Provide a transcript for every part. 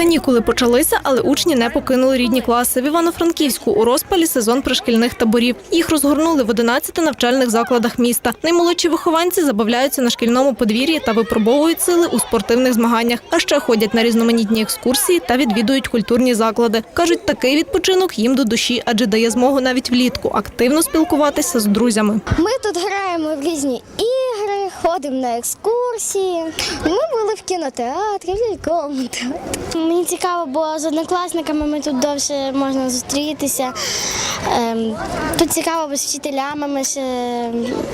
Канікули почалися, але учні не покинули рідні класи. В Івано-Франківську у розпалі сезон пришкільних таборів. Їх розгорнули в 11 навчальних закладах міста. Наймолодші вихованці забавляються на шкільному подвір'ї та випробовують сили у спортивних змаганнях. А ще ходять на різноманітні екскурсії та відвідують культурні заклади. Кажуть, такий відпочинок їм до душі, адже дає змогу навіть влітку активно спілкуватися з друзями. Ми тут граємо в різні ігри, ходимо на екскурсії. Ми були в кінотеатрі, в театрі. Мені цікаво, бо з однокласниками ми тут довше можна зустрітися. Ем, Тут цікаво, бо з вчителями ми ще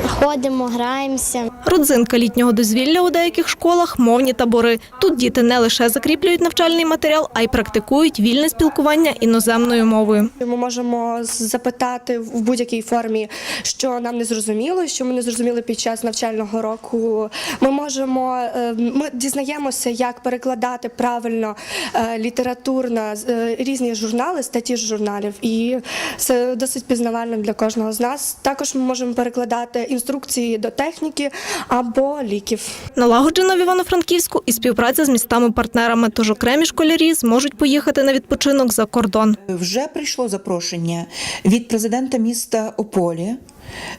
ходимо, граємося. Родзинка літнього дозвілля у деяких школах мовні табори. Тут діти не лише закріплюють навчальний матеріал, а й практикують вільне спілкування іноземною мовою. Ми можемо запитати в будь-якій формі, що нам не зрозуміло, що ми не зрозуміли під час навчального року. Ми можемо е, ми дізнаємося, як перекладати правильно е, літературно е, різні журнали, статті з журналів, і це досить пізнавально для кожного з нас. Також ми можемо перекладати інструкції до техніки або ліків. Налагоджена в Івано-Франківську і співпраця з містами-партнерами, тож окремі школярі зможуть поїхати на відпочинок за кордон. Вже прийшло запрошення від президента міста Ополі.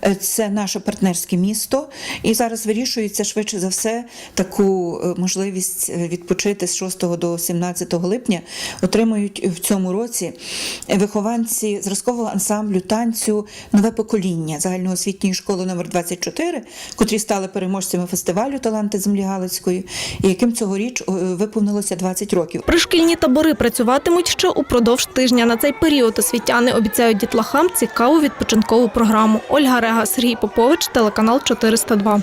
Е, Це наше партнерське місто, і зараз вирішується швидше за все таку е, можливість е, відпочити з 6 до 17 липня. Отримують в цьому році вихованці зразкового ансамблю танцю нове покоління загальноосвітньої школи номер 24 котрі стали переможцями фестивалю Таланти землі Галицької, і яким цьогоріч виповнилося 20 років. Пришкільні табори працюватимуть ще упродовж тижня. На цей період освітяни обіцяють дітлахам цікаву відпочинкову програму. Ольга Рега, Сергій Попович, телеканал 402.